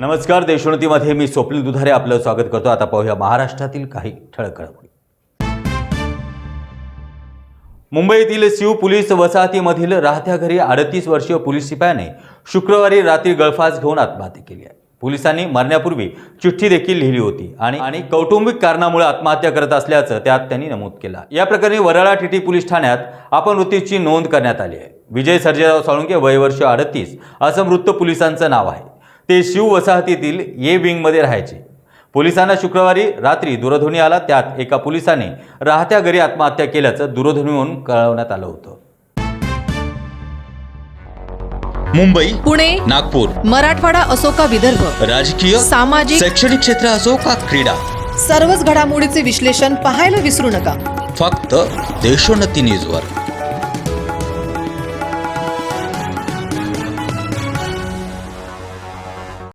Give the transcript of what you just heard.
नमस्कार देशोन्नतीमध्ये मी स्वप्नील दुधारे आपलं स्वागत करतो. आता पाहूया महाराष्ट्रातील काही ठळक घडामोडी. मुंबईतील शिव पोलीस वसाहतीमधील राहत्या घरी अडतीस वर्षीय पोलीस शिपायाने शुक्रवारी रात्री गळफास घेऊन आत्महत्या केली आहे. पोलिसांनी मरण्यापूर्वी चिठ्ठी देखील लिहिली होती आणि आणि कौटुंबिक कारणामुळे आत्महत्या करत असल्याचं त्यात त्यांनी नमूद केला. या प्रकरणी वराळा टीटी पोलीस ठाण्यात अपमृत्यूची नोंद करण्यात आली आहे. विजय सर्जेराव साळुंके वय वर्ष अडतीस असं मृत पोलिसांचं नाव आहे. ते शिव वसाहतीतील ये विंगमध्ये राहायचे. पोलिसांना शुक्रवारी रात्री दूरध्वनी आला त्यात एका पोलिसाने राहत्या घरी आत्महत्या केल्याचं दूरध्वनीवरून कळवण्यात आलं होतं. मुंबई पुणे नागपूर मराठवाडा असो का विदर्भ राजकीय सामाजिक शैक्षणिक क्षेत्र असो का क्रीडा सर्वच घडामोडीचे विश्लेषण पाहायला विसरू नका. फक्त देशोन्नती न्यूजवर.